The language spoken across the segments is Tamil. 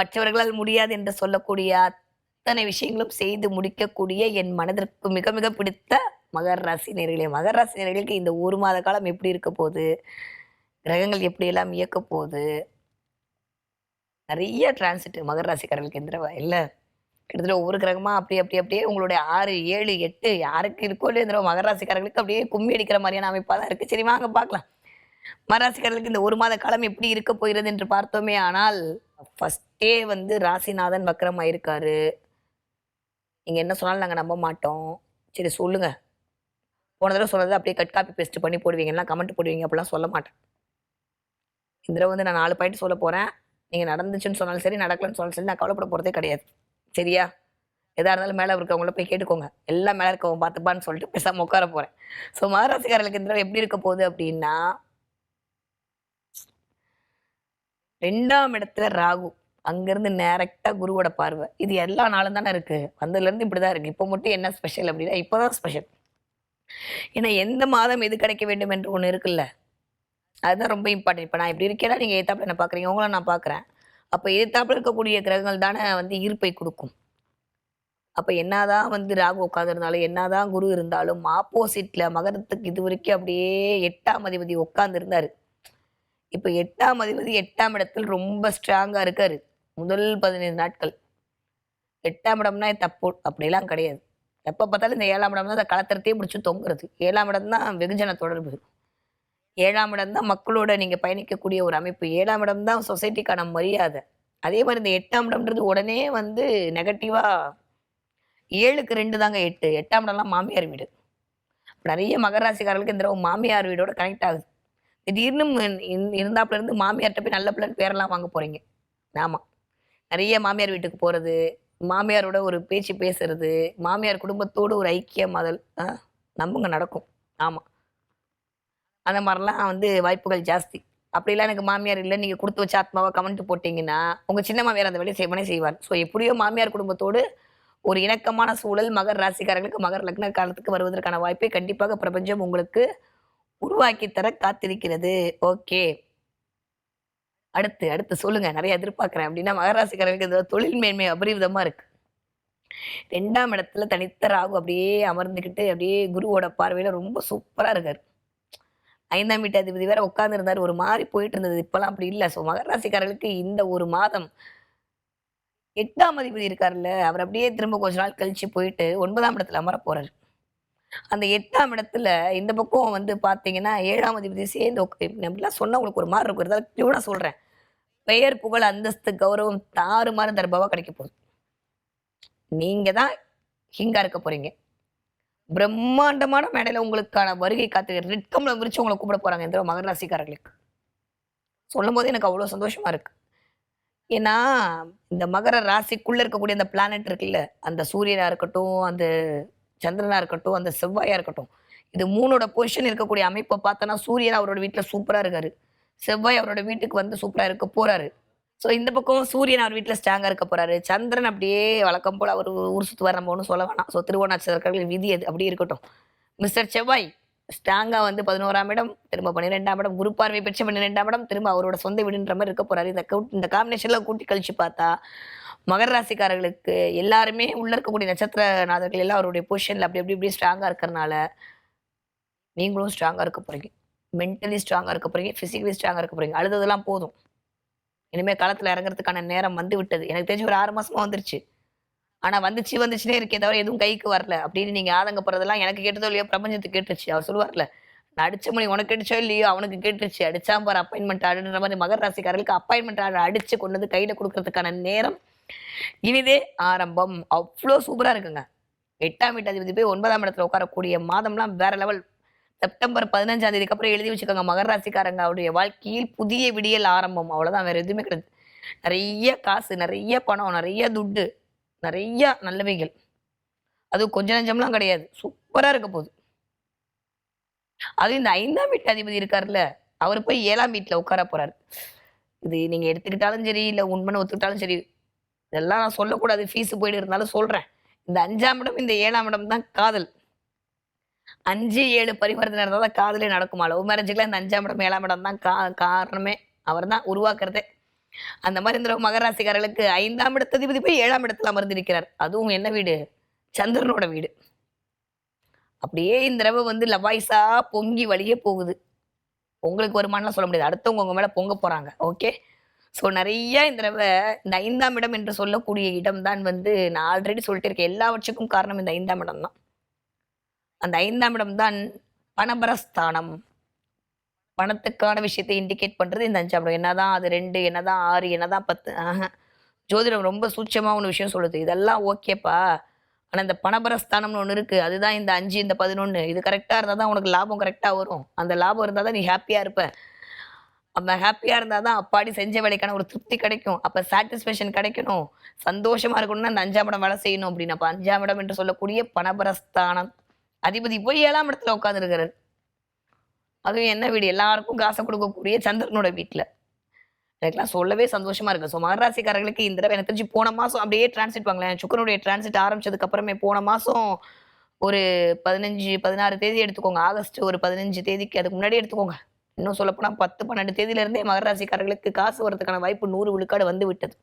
மற்றவர்களால் முடியாது என்று சொல்லக்கூடிய அத்தனை விஷயங்களும் செய்து முடிக்கக்கூடிய என் மனதிற்கு மிக மிக பிடித்த மகர ராசி நேர்களே. மகர ராசி நேர்களுக்கு இந்த ஒரு மாத காலம் எப்படி இருக்க போகுது? கிரகங்கள் எப்படியெல்லாம் இயக்க போகுது? நிறைய டிரான்சிட் மகர ராசிக்காரர்களுக்கு இந்த தடவை இல்லை. கிட்டத்தட்ட ஒவ்வொரு கிரகமாக அப்படி அப்படி அப்படியே உங்களுடைய ஆறு ஏழு எட்டு யாருக்கு இருக்கோ இல்லையோ இந்த தடவை மகர ராசிக்காரர்களுக்கு அப்படியே கும்மி அடிக்கிற மாதிரியான அமைப்பாக தான் இருக்குது சரி வாங்க பார்க்கலாம். மகராசிக்காரர்களுக்கு இந்த ஒரு மாத காலம் எப்படி இருக்க போகிறது என்று பார்த்தோமே ஆனால் ஃபஸ்ட்டே வந்து ராசிநாதன் வக்கரமா இருக்காரு நீங்கள் என்ன சொன்னாலும் நாங்கள் நம்ப மாட்டோம். சரி சொல்லுங்க. போன தடவை சொன்னதை அப்படியே கட் காப்பி பேஸ்ட் பண்ணி போடுவீங்கன்னா கமெண்ட் போடுவீங்க அப்படிலாம் சொல்ல மாட்டேன். இந்த தடவை வந்து நான் நாலு பாயிண்ட் சொல்ல போகிறேன் நீங்கள் நடந்துச்சுன்னு சொன்னாலும் சரி நடக்கலன்னு சொன்னாலும் சரி நான் கவலைப்பட போகிறதே கிடையாது. சரியா? எதாக இருந்தாலும் மேலே இருக்கவங்கள போய் கேட்டுக்கோங்க. எல்லாம் மேலே இருக்கவங்க பார்த்துப்பான்னு சொல்லிட்டு பேசாமல் உட்கார போகிறேன் ஸோ மகராசிக்காரர்களுக்கு இந்த தடவை எப்படி இருக்க போகுது அப்படின்னா ரெண்டாம் இடத்துல ராகு. அங்கேருந்து நேரக்டாக குருவோட பார்வை. இது எல்லா நாளும் தானே இருக்குது வந்ததுலேருந்து இப்படி தான் இருக்குது இப்போ மட்டும் என்ன ஸ்பெஷல் அப்படின்னா இப்போ தான் ஸ்பெஷல் ஏன்னா எந்த மாதம் எது கிடைக்க வேண்டும் என்று ஒன்று இருக்குல்ல? அதுதான் ரொம்ப இம்பார்ட்டன்ட் இப்போ நான் இப்படி இருக்கேன்னா நீங்கள் எதிர்த்தாப்புல என்ன பார்க்குறீங்க? உங்களை நான் பார்க்குறேன். அப்போ எதிர்த்தாப்புல இருக்கக்கூடிய கிரகங்கள் தானே வந்து ஈர்ப்பை கொடுக்கும். அப்போ என்னதான் வந்து ராகு உட்காந்துருந்தாலும் என்னதான் குரு இருந்தாலும் ஆப்போசிட்டில் மகரத்துக்கு இது வரைக்கும் அப்படியே எட்டாம் அதிபதி உட்காந்துருந்தாரு இப்போ எட்டாம் அதிபதி எட்டாம் இடத்தில் ரொம்ப ஸ்ட்ராங்காக இருக்காரு. முதல் பதினைந்து நாட்கள். எட்டாம் இடம்னா தப்பு. அப்படிலாம் கிடையாது. எப்போ பார்த்தாலும் இந்த ஏழாம் இடம் தான் அதை களத்திரத்தையே பிடிச்சி தொங்குறது. ஏழாம் இடம் தான் வெகுஜன தொடர்பு. ஏழாம் இடம் தான் மக்களோட நீங்கள் பயணிக்கக்கூடிய ஒரு அமைப்பு. ஏழாம் இடம் தான் சொசைட்டிக்கான மரியாதை. அதே மாதிரி இந்த எட்டாம் இடம்ன்றது உடனே வந்து நெகட்டிவாக ஏழுக்கு ரெண்டு தாங்க எட்டு. எட்டாம் இடம்லாம் மாமியார் வீடு. நிறைய மகராசிக்காரர்களுக்கு இந்த மாமியார் வீடோட கனெக்ட் ஆகுது. திடீர்னு இந்- இருந்தாப்புல இருந்து மாமியார்கிட்ட போய் நல்ல பிள்ளைன்னு பேரெல்லாம் வாங்க போறீங்க. ஆமாம் நிறைய மாமியார் வீட்டுக்கு போகிறது மாமியாரோட ஒரு பேச்சு பேசுறது மாமியார் குடும்பத்தோடு ஒரு ஐக்கிய அதல் நம்புங்க நடக்கும். ஆமாம் அந்த மாதிரிலாம் வந்து வாய்ப்புகள் ஜாஸ்தி. அப்படிலாம் எனக்கு மாமியார் இல்லை நீங்கள் கொடுத்து வச்ச ஆத்மாவை கமெண்ட் போட்டிங்கன்னா உங்கள் சின்ன மாமியார் அந்த வேலையை செய்வனே செய்வார். ஸோ எப்படியோ மாமியார் குடும்பத்தோடு ஒரு இணக்கமான சூழல் மகர் ராசிக்காரர்களுக்கு மகர் லக்ன காலத்துக்கு வருவதற்கான வாய்ப்பை கண்டிப்பாக பிரபஞ்சம் உங்களுக்கு உருவாக்கி தர காத்திருக்கிறது. ஓகே. அடுத்து அடுத்து சொல்லுங்க. நிறைய எதிர்பார்க்குறேன். அப்படின்னா மகராசிக்காரங்களுக்கு இந்த தொழில் மேன்மை அபரிவிதமா இருக்கு. ரெண்டாம் இடத்துல தனித்த ராகு அப்படியே அமர்ந்துக்கிட்டு அப்படியே குருவோட பார்வையில ரொம்ப சூப்பரா இருக்காரு. ஐந்தாம் வீட்டு அதிபதி வேற உட்காந்துருந்தாரு ஒரு மாதிரி போயிட்டு இருந்தது. இப்பெல்லாம் அப்படி இல்லை. ஸோ மகராசிக்காரர்களுக்கு இந்த ஒரு மாதம் எட்டாம் அதிபதி இருக்காருல்ல. அவர் அப்படியே திரும்ப கொஞ்ச நாள் கழிச்சு போயிட்டு ஒன்பதாம் இடத்துல அமர போறாரு அந்த எட்டாம் இடத்துல இந்த பக்கம் வந்து பார்த்தீங்கன்னா ஏழாம் அதிபதி சேர்ந்து அப்படிலாம் சொன்னால் உங்களுக்கு ஒரு மாதிரி இருக்கும். இருந்தாலும் கியூனா சொல்றேன். பெயர் புகழ் அந்தஸ்து கௌரவம் தாறு மாதிரி தர்பாவாக கிடைக்க போகுது. நீங்க தான் ஹிங்கா இருக்க போறீங்க. பிரம்மாண்டமான மேடையில உங்களுக்கான வருகை காத்து ரெட் கம்பளம் விரிச்சு உங்களை கூப்பிட போறாங்க இந்த மகர ராசிக்காரர்களுக்கு. சொல்லும் போது எனக்கு அவ்வளோ சந்தோஷமா இருக்கு. ஏன்னா இந்த மகர ராசிக்குள்ள இருக்கக்கூடிய அந்த பிளானட் இருக்குல்ல அந்த சூரியனாக இருக்கட்டும் அந்த சந்திரனா இருக்கட்டும் அந்த செவ்வாயா இருக்கட்டும் இது மூணோட பொசிஷன் இருக்கக்கூடிய அமைப்பை பார்த்தோன்னா சூரியன் அவரோட வீட்டில் சூப்பராக இருக்காரு. செவ்வாய் அவரோட வீட்டுக்கு வந்து சூப்பராக இருக்க போறாரு. ஸோ இந்த பக்கம் சூரியன் அவர் வீட்டில் ஸ்ட்ராங்காக இருக்க போறாரு. சந்திரன் அப்படியே வழக்கம் போல் அவர் ஊர் சுற்றுவார் நம்ம ஒன்றும் சொல்ல வேணாம். ஸோ திருவோணாச்சரர்கள் விதி அது அப்படி இருக்கட்டும். மிஸ்டர் செவ்வாய் ஸ்ட்ராங்காக வந்து பதினோராம் இடம் திரும்ப பன்னிரெண்டாம் இடம் குரு பார்வை பெற்ற பன்னிரெண்டாம் இடம் திரும்ப அவரோட சொந்த வீடுன்ற மாதிரி இருக்க போறாரு. இந்த கூட்- இந்த காம்பினேஷன்ல கூட்டி கழிச்சு பார்த்தா மகர ராசிக்காரர்களுக்கு எல்லாருமே உள்ள இருக்கக்கூடிய நட்சத்திர நாதர்கள் எல்லாம் அவருடைய பொசிஷன்ல அப்படி அப்படி இப்படி ஸ்ட்ராங்கா இருக்கிறனால நீங்களும் ஸ்ட்ராங்கா இருக்க போறீங்க. மென்டலி ஸ்ட்ராங்கா இருக்க போறீங்க. பிசிக்கலி ஸ்ட்ராங்கா இருக்க போறீங்க. அழுததெல்லாம் போதும். இனிமே களத்துல இறங்குறதுக்கான நேரம் வந்து விட்டது. எனக்கு தெரிஞ்சு ஒரு ஆறு மாசமா வந்துருச்சு. ஆனா வந்துச்சு வந்துச்சுனே இருக்கே தவிர எதுவும் கைக்கு வரல. அப்படின்னு நீங்க ஆதங்கப்படுறதெல்லாம் எனக்கு கேட்டதோ இல்லையோ பிரபஞ்சத்துக்கு கேட்டுருச்சு. அவர் சொல்லுவார்ல நான் அடிச்ச மணி உனக்கு கேட்டுச்சோ இல்லையோ அவனுக்கு கேட்டுருச்சு. அடிச்சா பாரு அப்பாயின்மெண்ட் ஆடுன்ற மாதிரி. மகர ராசிக்காரர்களுக்கு அப்பாயின்மெண்ட் ஆடு அடிச்சு கொண்டு வந்து கையில கொடுக்கறதுக்கான நேரம் இனிதே ஆரம்பம். அவ்வளோ சூப்பரா இருக்குங்க. எட்டாம் வீட்டு அதிபதி போய் ஒன்பதாம் இடத்துல உட்காரக்கூடிய மாதம்லாம் வேற லெவல் செப்டம்பர் பதினஞ்சாம் தேதிக்கு அப்புறம் எழுதி வச்சுக்கோங்க. மகர ராசிக்காரங்க அவருடைய வாழ்க்கையில் புதிய விடியல் ஆரம்பம். அவ்வளவுதான் வேற எதுவுமே கிடையாது. நிறைய காசு நிறைய பணம் நிறைய துட்டு நிறைய நல்லவைகள். அது கொஞ்ச நஞ்சம்லாம் கிடையாது. சூப்பரா இருக்க போகுது. அது இந்த ஐந்தாம் வீட்டு அதிபதி இருக்கார்ல அவர் போய் ஏழாம் வீட்டுல உட்கார போறாரு. இது நீங்க எடுத்துக்கிட்டாலும் சரி இல்ல உண்மைன்னு ஒத்துக்கிட்டாலும் சரி இதெல்லாம் நான் சொல்லக்கூடாது. ஃபீஸ் போயிட்டு இருந்தாலும் சொல்றேன். இந்த அஞ்சாம் இடம் இந்த ஏழாம் இடம் தான் காதல். அஞ்சு ஏழு பரிவர்த்தனை இருந்தால் தான் காதலே நடக்குமா? லவ் மேரேஜுக்குலாம் இந்த அஞ்சாம் இடம் ஏழாம் இடம் தான் கா காரணமே. அவர் தான் உருவாக்குறதே. அந்த மாதிரி இந்த மகராசிக்காரர்களுக்கு ஐந்தாம் இடத்ததிபதி போய் ஏழாம் இடத்துல அமர்ந்திருக்கிறார் அதுவும் என்ன வீடு? சந்திரனோட வீடு. அப்படியே இந்த தடவை வந்து லவாய்ஸா பொங்கி வழியே போகுது. உங்களுக்கு வருமானலாம் சொல்ல முடியாது. அடுத்தவங்க உங்க மேல பொங்க போறாங்க. ஓகே ஸோ நிறைய இந்த தடவை இந்த ஐந்தாம் இடம் என்று சொல்லக்கூடிய இடம் தான் வந்து நான் ஆல்ரெடி சொல்லிட்டு இருக்கேன் எல்லாவற்றுக்கும் காரணம் இந்த ஐந்தாம் இடம் தான். அந்த ஐந்தாம் இடம் தான் பணபரஸ்தானம். பணத்துக்கான விஷயத்தை இண்டிகேட் பண்ணுறது இந்த அஞ்சாம் இடம். என்னதான் அது ரெண்டு என்னதான் ஆறு என்னதான் பத்து. ஆஹா. ஜோதிடம் ரொம்ப சூட்சமாக ஒன்று விஷயம் சொல்லுது. இதெல்லாம் ஓகேப்பா ஆனால் இந்த பணபரஸ்தானம்னு ஒன்று இருக்குது அதுதான் இந்த அஞ்சு இந்த பதினொன்று இது கரெக்டாக இருந்தால் தான் உனக்கு லாபம் கரெக்டாக வரும். அந்த லாபம் இருந்தால் தான் நீ ஹாப்பியாக இருப்ப. நம்ம ஹாப்பியாக இருந்தால் தான் அப்பாடி செஞ்ச வேலைக்கான ஒரு திருப்தி கிடைக்கும். அப்போ சாட்டிஸ்ஃபேக்ஷன் கிடைக்கணும். சந்தோஷமாக இருக்கணும்னா அந்த அஞ்சாம் இடம் வேலை செய்யணும் அப்படின்னு அப்போ அஞ்சாம் இடம் என்று சொல்லக்கூடிய பணபரஸ்தானம். அதிபதி போய் ஏழாம் இடத்துல உட்காந்துருக்கிறார் அதுவும் என்ன வீடு? எல்லாருக்கும் காசை கொடுக்கக்கூடிய சந்திரனோட வீட்டில். எனக்குலாம் சொல்லவே சந்தோஷமா இருக்கு. ஸோ மகராசிக்காரர்களுக்கு இந்த தடவை எனக்கு தெரிஞ்சு போன மாதம் அப்படியே டிரான்சிட் வாங்களேன். சுக்கரனுடைய டிரான்சிட் ஆரம்பிச்சதுக்கு அப்புறமே போன மாதம் ஒரு பதினஞ்சு பதினாறு தேதி எடுத்துக்கோங்க. ஆகஸ்ட் ஒரு பதினஞ்சு தேதிக்கு அதுக்கு முன்னாடி எடுத்துக்கோங்க. இன்னும் சொல்லப்போனால் பத்து பன்னெண்டு தேதியிலேருந்தே மகராசிக்காரர்களுக்கு காசு வரதுக்கான வாய்ப்பு நூறு விழுக்காடு வந்து விட்டது.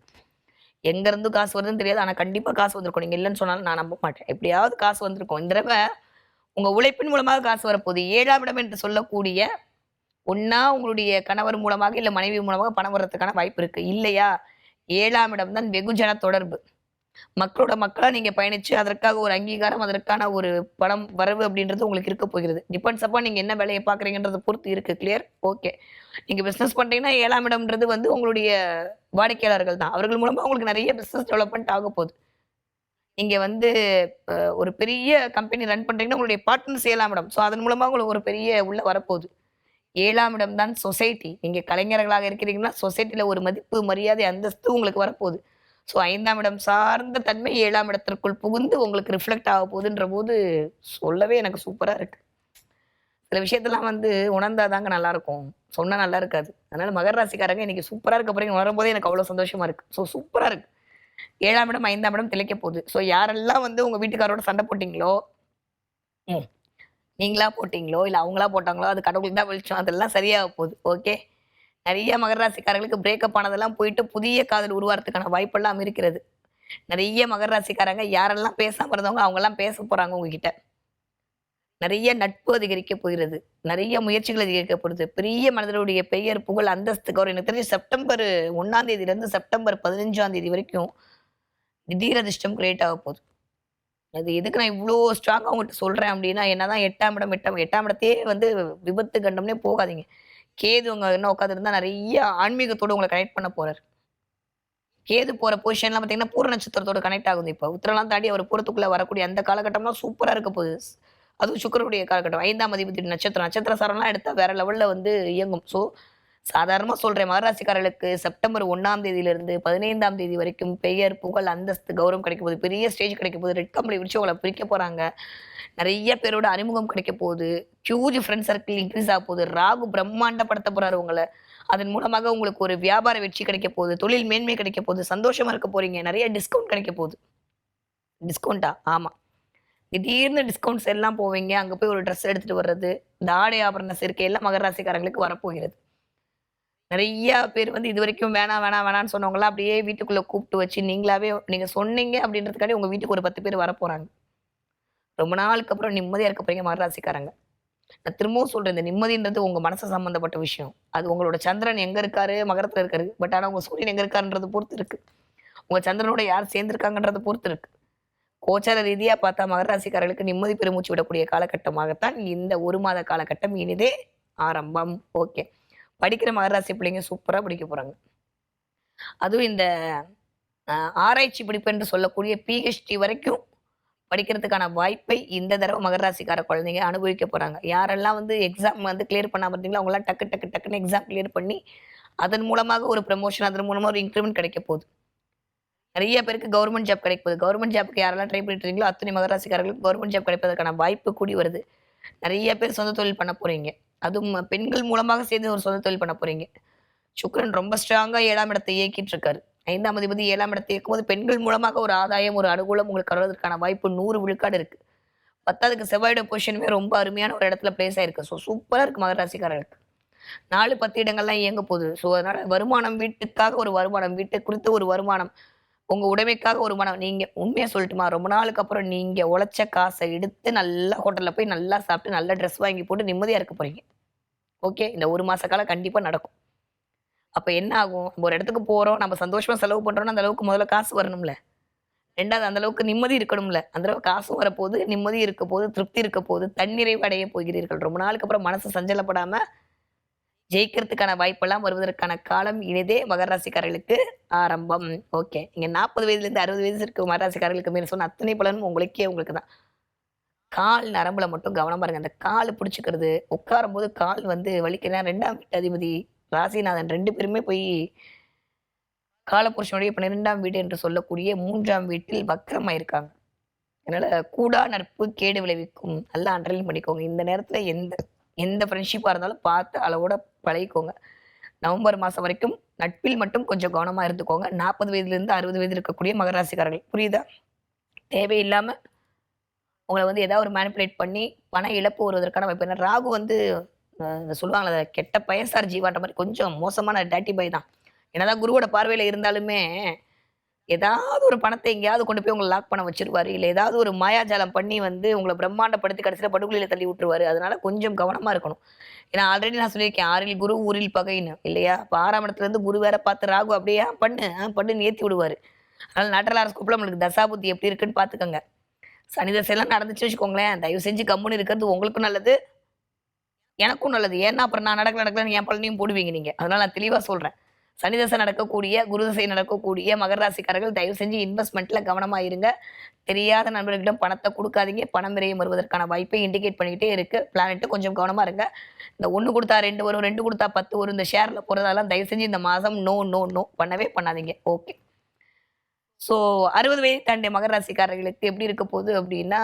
எங்கேருந்து காசு வருதுன்னு தெரியாது. ஆனால் கண்டிப்பாக காசு வந்திருக்கும். நீங்கள் இல்லைன்னு சொன்னாலும் நான் நம்ப மாட்டேன். எப்படியாவது காசு வந்திருக்கும். இந்த தடவை உங்கள் உழைப்பின் மூலமாக காசு வரப்போகுது. ஏழாம் இடம் என்று சொல்லக்கூடிய ஒன்றா உங்களுடைய கணவர் மூலமாக இல்லை மனைவி மூலமாக பணம் வர்றதுக்கான வாய்ப்பு இருக்குது இல்லையா? ஏழாம் இடம் தான் வெகுஜன தொடர்பு. மக்களோட மக்களாக நீங்கள் பயணித்து அதற்காக ஒரு அங்கீகாரம் அதற்கான ஒரு பணம் வரவு அப்படின்றது உங்களுக்கு இருக்க போகிறது. டிபெண்ட்ஸ் அப்பா நீங்கள் என்ன வேலையை பார்க்குறீங்கன்றதை பொறுத்து இருக்குது கிளியர் ஓகே நீங்கள் பிஸ்னஸ் பண்ணுறீங்கன்னா ஏழாம் இடம்ன்றது வந்து உங்களுடைய வாடிக்கையாளர்கள் தான். அவர்கள் மூலமாக உங்களுக்கு நிறைய பிஸ்னஸ் டெவலப்மெண்ட் ஆக போகுது. நீங்கள் வந்து ஒரு பெரிய கம்பெனி ரன் பண்ணுறீங்கன்னா உங்களுடைய பார்ட்னர்ஸ் ஏழாம் இடம். ஸோ அதன் மூலமாக உங்களுக்கு ஒரு பெரிய உள்ளே வரப்போகுது. ஏழாம் இடம் தான் சொசைட்டி நீங்கள் கலைஞர்களாக இருக்கிறீங்கன்னா சொசைட்டியில் ஒரு மதிப்பு மரியாதை அந்தஸ்து உங்களுக்கு வரப்போகுது. ஸோ ஐந்தாம் இடம் சார்ந்த தன்மை ஏழாம் இடத்திற்குள் புகுந்து உங்களுக்கு ரிஃப்ளெக்ட் ஆக போகுதுன்ற போது சொல்லவே எனக்கு சூப்பரா இருக்கு. சில விஷயத்தெல்லாம் வந்து உணர்ந்தாதாங்க நல்லா இருக்கும். சொன்னா நல்லா இருக்காது. அதனால மகர ராசிக்காரங்க இன்னைக்கு சூப்பரா இருக்க போறீங்க வரும்போதே எனக்கு அவ்வளவு சந்தோஷமா இருக்கு. ஸோ சூப்பரா இருக்கு. ஏழாம் இடம் ஐந்தாம் இடம் திளைக்க போகுது. ஸோ யாரெல்லாம் வந்து உங்க வீட்டுக்காரோட சண்டை போட்டீங்களோ ம், நீங்களா போட்டீங்களோ இல்லை அவங்களா போட்டாங்களோ அது கடவுளுக்கு தான் வெளிச்சம். அதெல்லாம் சரியாக போகுது. ஓகே நிறைய மகர ராசிக்காரங்களுக்கு பிரேக்கப் ஆனதெல்லாம் போயிட்டு புதிய காதல் உருவாகிறதுக்கான வாய்ப்பெல்லாம் இருக்கிறது. நிறைய மகர ராசிக்காரங்க யாரெல்லாம் பேசாம இருந்தவங்க அவங்கெல்லாம் பேச போறாங்க உங்ககிட்ட. நிறைய நட்பு அதிகரிக்க போகிறது. நிறைய முயற்சிகள் அதிகரிக்கப்படுது பெரிய மனிதருடைய பெயர் புகழ் அந்தஸ்து கௌரவம் எனக்கு தெரிஞ்சு செப்டம்பர் ஒன்னாம் தேதியிலேருந்து செப்டம்பர் பதினஞ்சாம் தேதி வரைக்கும் திடீர் அதிர்ஷ்டம் கிரியேட் ஆக போகுது. அது எதுக்கு நான் இவ்வளோ ஸ்ட்ராங்காக உங்கள்கிட்ட சொல்கிறேன் அப்படின்னா என்னதான் எட்டாம் இடம் எட்டாம் எட்டாம் இடத்தையே வந்து விபத்து கண்டம்னே போகாதீங்க. கேது உங்க என்ன உட்காந்துருந்தா நிறைய ஆன்மீகத்தோடு உங்களை கனெக்ட் பண்ண போறாரு. கேது போற பொசிஷன்லாம் பார்த்தீங்கன்னா பூர நட்சத்திரத்தோட கனெக்ட் ஆகுது இப்போ. உத்திரலாம் தாண்டி அவர் பூரத்துக்குள்ள வரக்கூடிய அந்த காலகட்டம்லாம் சூப்பரா இருக்க போகுது. அதுவும் சுக்கரனுடைய காலகட்டம். ஐந்தாம் அதிபதி நட்சத்திரம். நட்சத்திர சாரம்லாம் எடுத்தா வேற லெவல்ல வந்து இயங்கும். ஸோ சாதாரணமாக சொல்கிறேன் மகராசிக்காரர்களுக்கு செப்டம்பர் ஒன்றாம் தேதியிலிருந்து பதினைந்தாம் தேதி வரைக்கும் பெயர் புகழ் அந்தஸ்து கௌரவம் கிடைக்கும் போகுது. பெரிய ஸ்டேஜ் கிடைக்கும் போது ரெட் கம்பளி விரிச்சு உங்களை பிரிக்க போகிறாங்க நிறைய பேரோட அறிமுகம் கிடைக்க போகுது. ஹியூஜ் ஃப்ரெண்ட் சர்க்கிள் இன்க்ரீஸ் ஆக போகுது. ராகு பிரம்மாண்டப்படுத்த போகிறாரு உங்களை. அதன் மூலமாக உங்களுக்கு ஒரு வியாபார வெற்றி கிடைக்க போகுது. தொழில் மேன்மை கிடைக்க போகுது. சந்தோஷமாக இருக்க போகிறீங்க நிறைய டிஸ்கவுண்ட் கிடைக்க போகுது. டிஸ்கவுண்ட்டா ஆமாம் திடீர்னு டிஸ்கவுண்ட்ஸ் எல்லாம் போவீங்க. அங்கே போய் ஒரு ட்ரெஸ் எடுத்துகிட்டு வர்றது. இந்த ஆடை ஆபரண சேர்க்கை எல்லாம் மகராசிக்காரங்களுக்கு வரப்போகிறது. நிறைய பேர் வந்து இது வரைக்கும் வேணாம் வேணாம் வேணாம்னு சொன்னவங்களாம் அப்படியே வீட்டுக்குள்ள கூப்பிட்டு வச்சு நீங்களாவே நீங்க சொன்னீங்க அப்படின்றதுக்காண்டி உங்க வீட்டுக்கு ஒரு பத்து பேர் வரப்போகிறாங்க ரொம்ப நாளுக்கு அப்புறம் நிம்மதியா இருக்க போறீங்க மகராசிக்காரங்க. நான் திரும்பவும் சொல்றேன் இந்த நிம்மதின்றது உங்க மனசு சம்பந்தப்பட்ட விஷயம். அது உங்களோட சந்திரன் எங்க இருக்காரு? மகரத்துல இருக்காரு. பட் ஆனா உங்க சூரியன் எங்க இருக்காருன்றது பொறுத்து இருக்கு. உங்க சந்திரனோட யார் சேர்ந்துருக்காங்கன்றதை பொறுத்து இருக்கு. கோச்சார ரீதியா பார்த்தா மகராசிக்காரர்களுக்கு நிம்மதி பெருமூச்சு விடக்கூடிய காலகட்டமாகத்தான் இந்த ஒரு மாத காலகட்டம் இனிதே ஆரம்பம். ஓகே படிக்கிற மகராசி பிள்ளைங்க சூப்பராக படிக்க போகிறாங்க அதுவும் இந்த ஆராய்ச்சி படிப்பு என்று சொல்லக்கூடிய பிஹெச்டி வரைக்கும் படிக்கிறதுக்கான வாய்ப்பை இந்த தடவை மகராசிக்கார குழந்தைங்க அனுபவிக்க போகிறாங்க யாரெல்லாம் வந்து எக்ஸாம் வந்து கிளியர் பண்ணால் இருந்தீங்களோ அவங்களாம் டக்கு டக்கு டக்குன்னு எக்ஸாம் கிளியர் பண்ணி அதன் மூலமாக ஒரு ப்ரமோஷன் அதன் மூலமாக ஒரு இன்க்ரிமெண்ட் கிடைக்க போகுது. நிறைய பேருக்கு கவர்மெண்ட் ஜாப் கிடைக்க போகுது. கவர்மெண்ட் ஜாப்க்கு யாரெல்லாம் ட்ரை பண்ணிட்டு இருக்கீங்களோ அத்தனை மகராசிக்காரர்களுக்கு கவர்மெண்ட் ஜாப் கிடைப்பதற்கான வாய்ப்பு கூடி வருது. நிறைய பேர் சொந்த தொழில் பண்ண போகிறீங்க அதுவும் பெண்கள் மூலமாக சேர்ந்து ஒரு சொந்த தொழில் பண்ண போறீங்க. சுக்கரன் ரொம்ப ஸ்ட்ராங்கா ஏழாம் இடத்தை இயக்கிட்டு இருக்காரு ஐந்தாம் அதிபதி ஏழாம் இடத்தை இயக்கும்போது பெண்கள் மூலமாக ஒரு ஆதாயம் ஒரு அனுகூலம் உங்களுக்கு வருவதற்கான வாய்ப்பு நூறு விழுக்காடு இருக்கு. பத்தாவதுக்கு செவ்வாயோட பொசிஷனுமே ரொம்ப அருமையான ஒரு இடத்துல பிளேஸ் ஆயிருக்கு. ஸோ சூப்பரா இருக்கு மகர ராசிக்காரர்களுக்கு. நாலு பத்து இடங்கள்லாம் இயங்க போகுது. ஸோ அதனால வருமானம் வீட்டுக்காக ஒரு வருமானம் வீட்டு குறித்து ஒரு வருமானம். உங்க உடைமைக்காக ஒரு மனம் நீங்க உண்மையா சொல்லட்டுமா? ரொம்ப நாளுக்கு அப்புறம் நீங்க உழைச்ச காசை எடுத்து நல்லா ஹோட்டல்ல போய் நல்லா சாப்பிட்டு நல்லா ட்ரெஸ் வாங்கி போட்டு நிம்மதியா இருக்க போறீங்க. ஓகே? இந்த ஒரு மாச காலம் கண்டிப்பா நடக்கும். அப்ப என்ன ஆகும்? நம்ம ஒரு இடத்துக்கு போறோம் நம்ம சந்தோஷமா செலவு பண்றோம்னா அந்த அளவுக்கு முதல்ல காசு வரணும்ல. ரெண்டாவது அந்த அளவுக்கு நிம்மதி இருக்கணும்ல. அந்த அளவுக்கு காசும் வரப்போகுது நிம்மதி இருக்க போது திருப்தி இருக்க போது தன்னிறைவு அடைய போகிறீர்கள். ரொம்ப நாளுக்கு அப்புறம் மனசு சஞ்சலப்படாமல் ஜெயிக்கிறதுக்கான வாய்ப்பெல்லாம் வருவதற்கான காலம் இனிதே மகர ராசிக்காரர்களுக்கு ஆரம்பம். ஓகே இங்க நாற்பது வயதுலேருந்து அறுபது வயசு இருக்கு மகர ராசிக்காரர்களுக்கு மேல சொன்ன அத்தனை பலனும் உங்களுக்கே உங்களுக்கு தான். கால் நரம்புல மட்டும் கவனம் பாருங்க அந்த கால் பிடிச்சிக்கிறது உட்காரும் போது கால் வந்து வலிக்கிறேன் ரெண்டாம் வீட்டு அதிபதி ராசிநாதன் ரெண்டு பேருமே போய் காலபுருஷனுடைய பன்னிரெண்டாம் வீடு என்று சொல்லக்கூடிய மூன்றாம் வீட்டில் வக்கரமாயிருக்காங்க அதனால கூடா நட்பு கேடு விளைவிக்கும். நல்லா அண்டர்லைன் பண்ணிக்கோங்க. இந்த நேரத்துல எந்த எந்த ஃப்ரெண்ட்ஷிப்பாக இருந்தாலும் பார்த்து அளவோட பழகிக்கோங்க. நவம்பர் மாதம் வரைக்கும் நட்பில் மட்டும் கொஞ்சம் கவனமாக இருந்துக்கோங்க. நாற்பது வயதுலேருந்து அறுபது வயது இருக்கக்கூடிய மகராசிக்காரர்கள் புரியுதா? தேவையில்லாமல் உங்களை வந்து ஏதாவது ஒரு மேனிப்புலேட் பண்ணி பண இழப்பு வருவதற்கான வாய்ப்பு. ஏன்னா ராகு வந்து சொல்லுவாங்களே கெட்ட பயசார் ஜீவான்ற மாதிரி கொஞ்சம் மோசமான டேட்டி பை தான். என்னதான் குருவோட பார்வையில் இருந்தாலுமே ஏதாவது ஒரு பணத்தை எங்கேயாவது கொண்டு போய் உங்களை லாக் பண்ண வச்சிருவாரு. இல்லை ஏதாவது ஒரு மாயாஜாலம் பண்ணி வந்து உங்களை பிரம்மாண்டப்படுத்தி கடைசியில் படுகொலையில தள்ளி விட்டுருவாரு. அதனால கொஞ்சம் கவனமாக இருக்கணும். ஏன்னா ஆல்ரெடி நான் சொல்லியிருக்கேன் ஆறில் குரு ஊரில் பகைன்னு. இல்லையா? இப்போ ஆறாம் குரு வேற பார்த்து ராகு அப்படியே பண்ணு பண்ணுன்னு ஏற்றி விடுவார். அதனால் நாட்டல் அரசுக்குள்ள நம்மளுக்கு தசாபுத்தி எப்படி இருக்குன்னு பார்த்துக்கோங்க சனி தசையெல்லாம் நடந்துச்சு வச்சுக்கோங்களேன். தயவு செஞ்சு கம்முன்னு இருக்கிறது உங்களுக்கும் நல்லது எனக்கும் நல்லது. ஏன்னா அப்புறம் நான் நடக்க நடக்கலன்னு என் பழனியும் போடுவீங்க நீங்கள் அதனால் நான் தெளிவாக சொல்கிறேன் சனிதசை நடக்கக்கூடிய குருதசை நடக்கக்கூடிய மகர ராசிக்காரர்கள் தயவு செஞ்சு இன்வெஸ்ட்மெண்ட்ல கவனமா இருங்க. தெரியாத நண்பர்களிடம் பணத்தை கொடுக்காதீங்க. பணம் விரையும் வருவதற்கான வாய்ப்பை இண்டிகேட் பண்ணிக்கிட்டே இருக்கு. பிளானெட்டு கொஞ்சம் கவனமா இருங்க. இந்த ஒன்று கொடுத்தா ரெண்டு வரும் ரெண்டு கொடுத்தா பத்து வரும் இந்த ஷேர்ல போறதெல்லாம் தயவு செஞ்சு இந்த மாதம் நோ நோ நோ பண்ணவே பண்ணாதீங்க. ஓகே ஸோ அறுபது வயது தாண்டிய மகர ராசிக்காரர்களுக்கு எப்படி இருக்க போகுது அப்படின்னா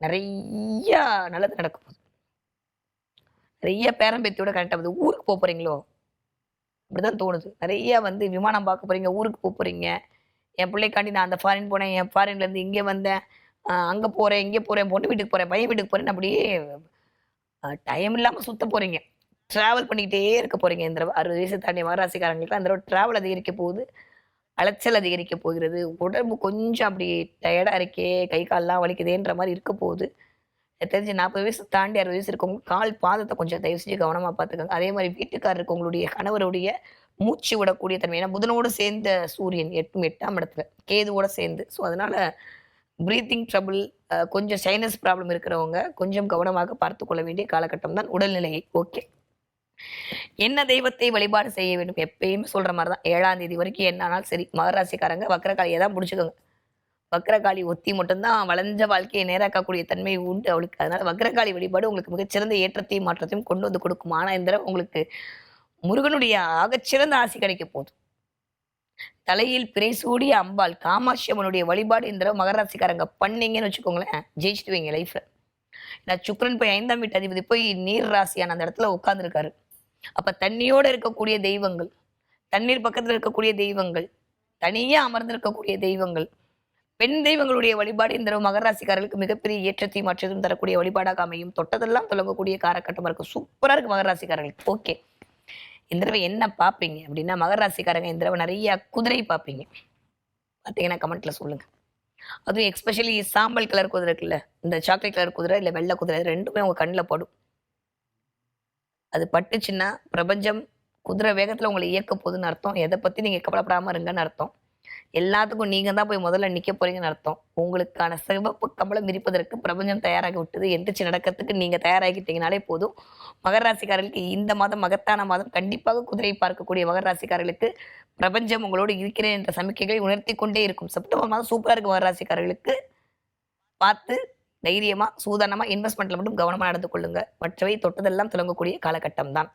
நிறைய நல்லது நடக்க போகுது. நிறைய பேரம்பேத்தியோட கரெக்டாக போகுது ஊருக்கு போக அப்படி அப்படிதான் தோணுது. நிறைய வந்து விமானம் பார்க்க போறீங்க ஊருக்கு போக போறீங்க. என் பிள்ளைக்காண்டி நான் அந்த ஃபாரின் போனேன் என் ஃபாரின்ல இருந்து இங்கே வந்தேன். அங்கே போகிறேன் போறேன் இங்கே போறேன் பொண்ணு வீட்டுக்கு போறேன் பையன் வீட்டுக்கு போறேன் அப்படியே டைம் இல்லாமல் சுத்த போறீங்க. ட்ராவல் பண்ணிக்கிட்டே இருக்க போறீங்க. இந்த தடவை அறுபது வயசு தாண்டிய மகராசிக்காரங்களுக்கு அந்த தடவை டிராவல் அதிகரிக்க போகுது. அலைச்சல் அதிகரிக்க போகிறது. உடம்பு கொஞ்சம் அப்படி டயர்டாக இருக்கே கை கால்லாம் வலிக்குதேன்ற மாதிரி இருக்க போகுது. தெரிஞ்சு நாற்பது வயசு தாண்டி அறுபது வயசு இருக்கவங்க கால் பாதத்தை கொஞ்சம் தயவு செஞ்சு கவனமாக பார்த்துக்கோங்க. அதே மாதிரி வீட்டுக்காரர் இருக்கவங்களுடைய கணவருடைய மூச்சு விடக்கூடிய தன்மை. ஏன்னா புதனோடு சேர்ந்த சூரியன் எட்டும் எட்டாம் இடத்துல கேதுவோடு சேர்ந்து. ஸோ அதனால் ப்ரீத்திங் ட்ரபிள் கொஞ்சம் சைனஸ் ப்ராப்ளம் இருக்கிறவங்க கொஞ்சம் கவனமாக பார்த்து கொள்ள வேண்டிய காலகட்டம் தான் உடல்நிலையை ஓகே என்ன தெய்வத்தை வழிபாடு செய்ய வேண்டும்? எப்பயுமே சொல்கிற மாதிரி தான் ஏழாம் தேதி வரைக்கும் என்ன ஆனாலும் சரி. மகராசிக்காரங்க வக்கரக்காலையை தான் பிடிச்சிக்கோங்க. வக்கரகாளி ஒத்தி மட்டும்தான் வளைஞ்ச வாழ்க்கையை நேராக்கக்கூடிய தன்மை உண்டு அவளுக்கு. அதனால வக்கரகாளி வழிபாடு உங்களுக்கு மிகச்சிறந்த ஏற்றத்தையும் மாற்றத்தையும் கொண்டு வந்து கொடுக்கும். ஆனால் இந்த தடவை உங்களுக்கு முருகனுடைய ஆகச்சிறந்த ஆசி கிடைக்க போதும் தலையில் பிறை சூடிய அம்பாள் காமாட்சி அம்மனுடைய வழிபாடு இந்த தடவை மகராசிக்காரங்க பண்ணீங்கன்னு வச்சுக்கோங்களேன். ஜெயிச்சுடுவீங்க லைஃப்ல நான் சுக்ரன் போய் ஐந்தாம் வீட்டு அதிபதி போய் நீர் ராசியான அந்த இடத்துல உட்கார்ந்துருக்காரு. அப்ப தண்ணியோட இருக்கக்கூடிய தெய்வங்கள் தண்ணீர் பக்கத்துல இருக்கக்கூடிய தெய்வங்கள் தனியா அமர்ந்திருக்கக்கூடிய தெய்வங்கள் பெண் தெய்வங்களுடைய வழிபாடு இந்த மகராசிக்காரர்களுக்கு மிகப்பெரிய ஏற்றத்தையும் மாற்றத்தையும் தரக்கூடிய வழிபாடாக அமையும். தொட்டதெல்லாம் தொடங்கக்கூடிய காரக்கட்டமாக இருக்கும். சூப்பராக இருக்கு மகராசிக்காரர்களுக்கு ஓகே. இந்த தடவை என்ன பார்ப்பீங்க அப்படின்னா மகராசிக்காரங்க இந்த தடவை நிறைய குதிரை பார்ப்பீங்க. பார்த்தீங்கன்னா கமெண்ட்ல சொல்லுங்க. அதுவும் எக்ஸ்பெஷலி சாம்பல் கலர் குதிரை இருக்குல்ல இந்த சாக்லேட் கலர் குதிரை இல்லை வெள்ளை குதிரை ரெண்டுமே உங்க கண்ணில் படும். அது பட்டுச்சுன்னா பிரபஞ்சம் குதிரை வேகத்தில் உங்களை இயக்க போகுதுன்னு அர்த்தம். எதை பற்றி நீங்கள் கவலைப்படாமல் இருங்கன்னு அர்த்தம். எல்லாத்துக்கும் நீங்க தான் போய் முதல்ல நிக்க போறீங்கன்னு அர்த்தம். உங்களுக்கான சிவப்பு கம்பளம் விரிப்பதற்கு பிரபஞ்சம் தயாராகி விட்டது. எந்திரிச்சு நடக்கிறதுக்கு நீங்க தயாராகிட்டீங்கனாலே போதும். மகர ராசிக்காரர்களுக்கு இந்த மாதம் மகத்தான மாதம். கண்டிப்பாக குதிரை பார்க்கக்கூடிய மகர ராசிக்காரர்களுக்கு பிரபஞ்சம் உங்களோடு இருக்கிறேன் என்ற சமிக்கைகளை உணர்த்தி கொண்டே இருக்கும். செப்டம்பர் மாதம் சூப்பராக இருக்கும் மகர ராசிக்காரர்களுக்கு. பார்த்து தைரியமா சூதானமா இன்வெஸ்ட்மெண்ட்ல மட்டும் கவனமா நடந்து கொள்ளுங்க. மற்றவை தொட்டதெல்லாம் தொடங்கக்கூடிய காலகட்டம் தான்